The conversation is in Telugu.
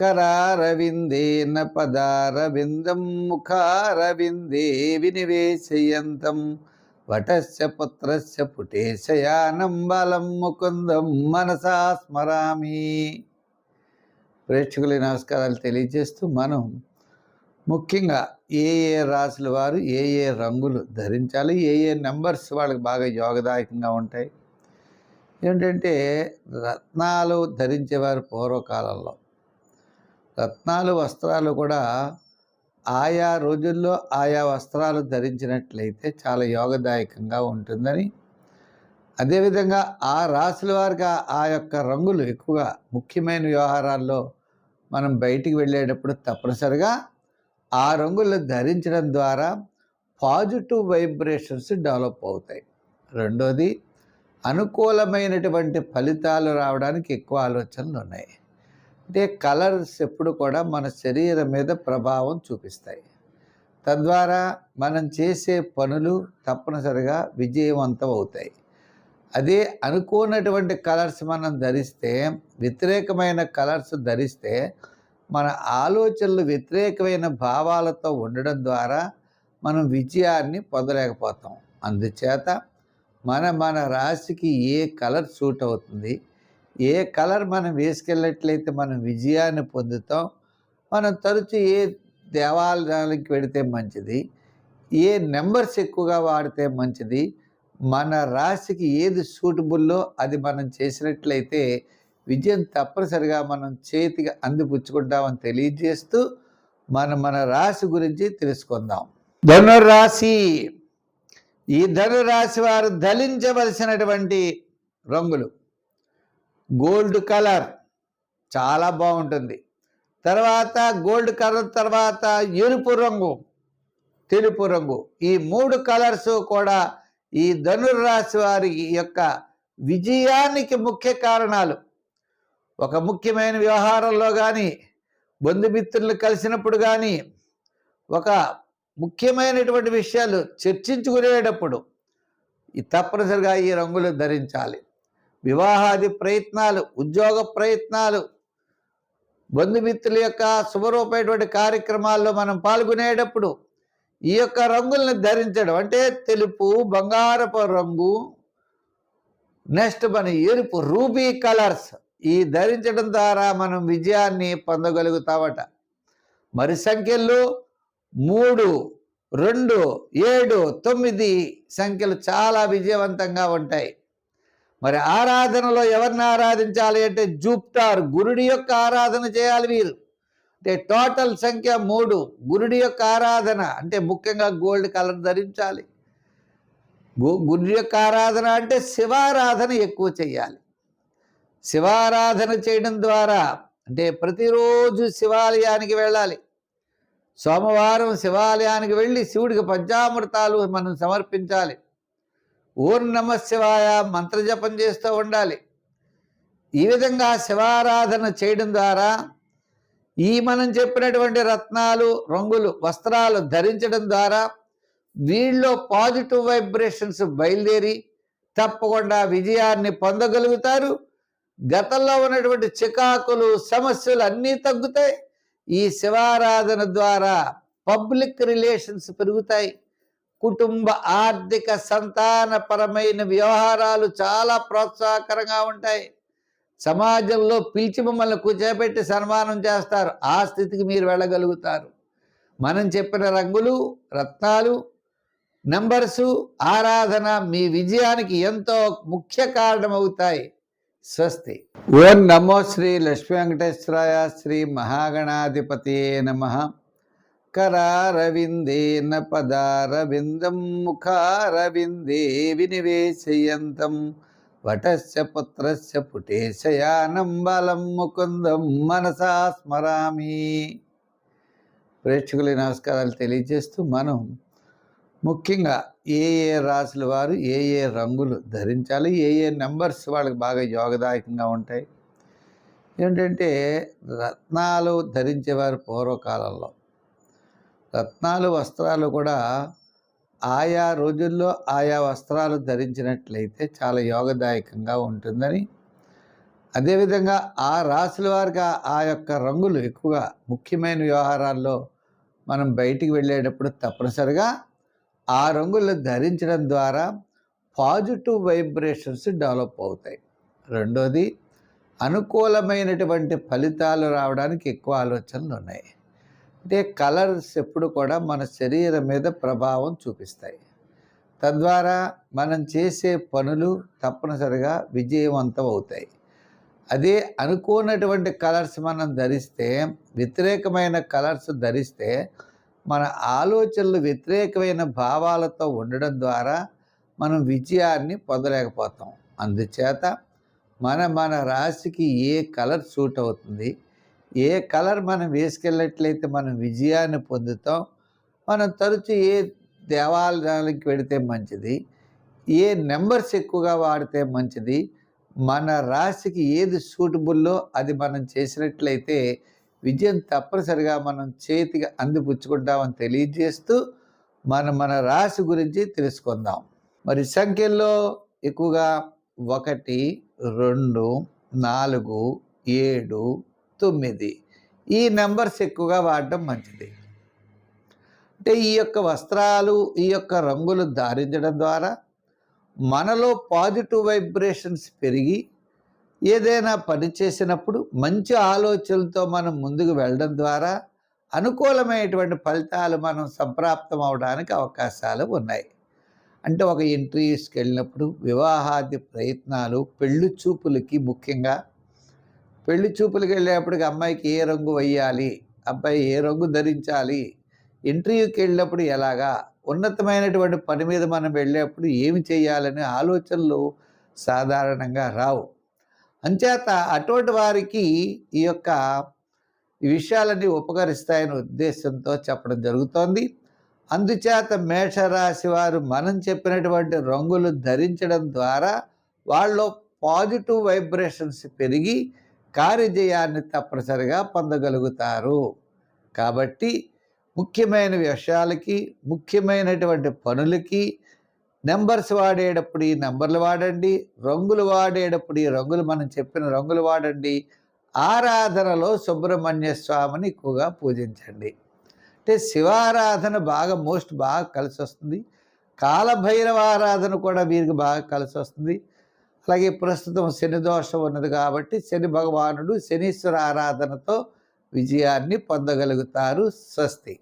కరారవిందేన పదారవిందం ముఖారవిందే వినివేశయంతం. వటస్య పుత్రస్య పుటేశయానం బలం ముకుందం మనసా స్మరామి. ప్రేక్షకుల నమస్కారాలు తెలియజేస్తూ మనం ముఖ్యంగా ఏ ఏ రాసుల వారు ఏ ఏ రంగులు ధరించాలి ఏ ఏ నెంబర్స్ వాళ్ళకి బాగా యోగదాయకంగా ఉంటాయి. ఏంటంటే రత్నాలు ధరించేవారు పూర్వకాలంలో. రత్నాలు వస్త్రాలు కూడా ఆయా రోజుల్లో ఆయా వస్త్రాలు ధరించినట్లయితే చాలా యోగదాయకంగా ఉంటుందని. అదేవిధంగా ఆ రాసుల వారికి ఆ- ఆ యొక్క రంగులు ఎక్కువగా ముఖ్యమైన వ్యవహారాల్లో మనం బయటికి వెళ్ళేటప్పుడు తప్పనిసరిగా ఆ రంగులు ధరించడం ద్వారా పాజిటివ్ వైబ్రేషన్స్ డెవలప్ అవుతాయి. రెండోది అనుకూలమైనటువంటి ఫలితాలు రావడానికి ఎక్కువ ఆలోచనలు ఉన్నాయి. అంటే కలర్స్ ఎప్పుడు కూడా మన శరీరం మీద ప్రభావం చూపిస్తాయి. తద్వారా మనం చేసే పనులు తప్పనిసరిగా విజయవంతం అవుతాయి. అదే అనుకోనటువంటి కలర్స్ మనం ధరిస్తే వ్యతిరేకమైన కలర్స్ ధరిస్తే మన ఆలోచనలు వ్యతిరేకమైన భావాలతో ఉండడం ద్వారా మనం విజయాన్ని పొందలేకపోతాం. అందుచేత మన మన రాశికి ఏ కలర్ సూట్ అవుతుంది ఏ కలర్ మనం వేసుకెళ్ళట్లయితే మనం విజయాన్ని పొందుతాం. మనం తరచు ఏ దేవాలయానికి పెడితే మంచిది ఏ నెంబర్స్ ఎక్కువగా వాడితే మంచిది మన రాశికి ఏది సూటబుల్లో అది మనం చేసినట్లయితే విజయం తప్పనిసరిగా మనం చేతికి అందిపుచ్చుకుంటామని తెలియజేస్తూ మనం మన రాశి గురించి తెలుసుకుందాం. ధనురాశి ఈ ధనురాశి వారు ధలించవలసినటువంటి రంగులు. Gold colour. చాలా బాగుంటుంది. తర్వాత గోల్డ్ కలర్ తర్వాత ఎరుపు రంగు తెలుపు రంగు. ఈ మూడు కలర్స్ కూడా ఈ ధనుర్రాశి వారి యొక్క విజయానికి ముఖ్య కారణాలు. ఒక ముఖ్యమైన వ్యవహారంలో కానీ బంధుమిత్రులు కలిసినప్పుడు కానీ ఒక ముఖ్యమైనటువంటి విషయాలు చర్చించుకునేటప్పుడు ఈ తప్పనిసరిగా ఈ రంగులు ధరించాలి. వివాహాది ప్రయత్నాలు ఉద్యోగ ప్రయత్నాలు బంధుమిత్రుల యొక్క శుభరూపమైనటువంటి కార్యక్రమాల్లో మనం పాల్గొనేటప్పుడు ఈ యొక్క రంగుల్ని ధరించడం అంటే తెలుపు బంగారపు రంగు నెక్స్ట్ మన ఎరుపు రూబీ కలర్స్ ఈ ధరించడం ద్వారా మనం విజయాన్ని పొందగలుగుతామట మరి సంఖ్యలు మూడు రెండు ఏడు తొమ్మిది సంఖ్యలు చాలా విజయవంతంగా ఉంటాయి. మరి ఆరాధనలో ఎవరిని ఆరాధించాలి అంటే జూప్టార్ గురుడి యొక్క ఆరాధన చేయాలి వీరు అంటే టోటల్ సంఖ్య మూడు. గురుడి యొక్క ఆరాధన అంటే ముఖ్యంగా గోల్డ్ కలర్ ధరించాలి. గురుడి యొక్క ఆరాధన అంటే శివారాధన ఎక్కువ చేయాలి. శివారాధన చేయడం ద్వారా అంటే ప్రతిరోజు శివాలయానికి వెళ్ళాలి. సోమవారం శివాలయానికి వెళ్ళి శివుడికి పంచామృతాలు మనం సమర్పించాలి. ఓం నమ శివాయ మంత్రజపం చేస్తూ ఉండాలి. ఈ విధంగా శివారాధన చేయడం ద్వారా ఈ మనం చెప్పినటువంటి రత్నాలు రంగులు వస్త్రాలు ధరించడం ద్వారా వీళ్ళలో పాజిటివ్ వైబ్రేషన్స్ బయలుదేరి తప్పకుండా విజయాన్ని పొందగలుగుతారు. గతంలో ఉన్నటువంటి చికాకులు సమస్యలు అన్నీ తగ్గుతాయి. ఈ శివారాధన ద్వారా పబ్లిక్ రిలేషన్స్ పెరుగుతాయి. కుటుంబ ఆర్థిక సంతానపరమైన వ్యవహారాలు చాలా ప్రోత్సాహకరంగా ఉంటాయి. సమాజంలో పిలిచి మమ్మల్ని కూర్చోబెట్టి సన్మానం చేస్తారు. ఆ స్థితికి మీరు వెళ్ళగలుగుతారు. మనం చెప్పిన రంగులు రత్నాలు నంబర్సు ఆరాధన మీ విజయానికి ఎంతో ముఖ్య కారణమవుతాయి. స్వస్తి. ఓం నమో శ్రీ లక్ష్మీ వెంకటేశ్వరాయ శ్రీ మహాగణాధిపతి నమ. కరారవిందేన పదారవిందం ముఖారవిందే వినివేశయంతం. వటస్య పుత్రస్య పుటేశయానం బలం ముకుందం మనసా స్మరామి. ప్రేక్షకుల నమస్కారాలు తెలియజేస్తూ మనం ముఖ్యంగా ఏ ఏ రాసుల వారు ఏ ఏ రంగులు ధరించాలి ఏ ఏ నెంబర్స్ వాళ్ళకి బాగా యోగదాయకంగా ఉంటాయి. ఏంటంటే రత్నాలు ధరించేవారు పూర్వకాలంలో. రత్నాలు వస్త్రాలు కూడా ఆయా రోజుల్లో ఆయా వస్త్రాలు ధరించినట్లయితే చాలా యోగదాయకంగా ఉంటుందని. అదేవిధంగా ఆ రాశుల వారికి ఆ- ఆ యొక్క రంగులు ఎక్కువగా ముఖ్యమైన వ్యవహారాల్లో మనం బయటికి వెళ్ళేటప్పుడు తప్పనిసరిగా ఆ రంగులు ధరించడం ద్వారా పాజిటివ్ వైబ్రేషన్స్ డెవలప్ అవుతాయి. రెండోది అనుకూలమైనటువంటి ఫలితాలు రావడానికి ఎక్కువ ఆలోచనలు ఉన్నాయి. అంటే కలర్స్ ఎప్పుడు కూడా మన శరీరం మీద ప్రభావం చూపిస్తాయి. తద్వారా మనం చేసే పనులు తప్పనిసరిగా విజయవంతం అవుతాయి. అదే అనుకోనటువంటి కలర్స్ మనం ధరిస్తే వ్యతిరేకమైన కలర్స్ ధరిస్తే మన ఆలోచనలు వ్యతిరేకమైన భావాలతో ఉండడం ద్వారా మనం విజయాన్ని పొందలేకపోతాం. అందుచేత మన మన రాశికి ఏ కలర్ సూట్ అవుతుంది ఏ కలర్ మనం వేసుకెళ్ళినట్లయితే మనం విజయాన్ని పొందుతాం మనం తరచు ఏ దేవాలయానికి వెడితే మంచిది ఏ నెంబర్స్ ఎక్కువగా వాడితే మంచిది మన రాశికి ఏది సూటబుల్లో అది మనం చేసినట్లయితే విజయం తప్పనిసరిగా మనం చేతికి అందిపుచ్చుకుంటామని తెలియజేస్తూ మనం మన రాశి గురించి తెలుసుకుందాం. మరి సంఖ్యల్లో ఎక్కువగా ఒకటి రెండు నాలుగు ఏడు తొమ్మిది. ఈ నెంబర్స్ ఎక్కువగా వాడటం మంచిది. అంటే ఈ యొక్క వస్త్రాలు ఈ యొక్క రంగులు ధారించడం ద్వారా మనలో పాజిటివ్ వైబ్రేషన్స్ పెరిగి ఏదైనా పని చేసినప్పుడు మంచి ఆలోచనలతో మనం ముందుకు వెళ్ళడం ద్వారా అనుకూలమైనటువంటి ఫలితాలు మనం సంప్రాప్తం అవడానికి అవకాశాలు ఉన్నాయి. అంటే ఒక ఇంటర్వ్యూస్కి వెళ్ళినప్పుడు వివాహాది ప్రయత్నాలు పెళ్ళి చూపులకి ముఖ్యంగా పెళ్ళి చూపులకి వెళ్ళేప్పటికి అమ్మాయికి ఏ రంగు వేయాలి అబ్బాయి ఏ రంగు ధరించాలి? ఇంటర్వ్యూకి వెళ్ళినప్పుడు ఎలాగా? ఉన్నతమైనటువంటి పని మీద మనం వెళ్ళేప్పుడు ఏమి చేయాలనే ఆలోచనలు సాధారణంగా రావు. అంచేత అటువంటి వారికి ఈ యొక్క విషయాలన్నీ ఉపకరిస్తాయనే ఉద్దేశంతో చెప్పడం జరుగుతోంది. అందుచేత మేషరాశి వారు మనం చెప్పినటువంటి రంగులు ధరించడం ద్వారా వాళ్ళలో పాజిటివ్ వైబ్రేషన్స్ పెరిగి కార్యజయాన్ని తప్పనిసరిగా పొందగలుగుతారు. కాబట్టి ముఖ్యమైన విషయాలకి ముఖ్యమైనటువంటి పనులకి నెంబర్స్ వాడేటప్పుడు ఈ నెంబర్లు వాడండి. రంగులు వాడేటప్పుడు ఈ రంగులు మనం చెప్పిన రంగులు వాడండి. ఆరాధనలో సుబ్రహ్మణ్య స్వామిని ఎక్కువగా పూజించండి. అంటే శివారాధన బాగా మోస్ట్ బాగా కలిసి వస్తుంది కాలభైరవ ఆరాధన కూడా వీరికి బాగా కలిసి వస్తుంది అలాగే ప్రస్తుతం శని దోషం ఉన్నది కాబట్టి శని భగవానుడు శనీశ్వర ఆరాధనతో విజయాన్ని పొందగలుగుతారు స్వస్తి.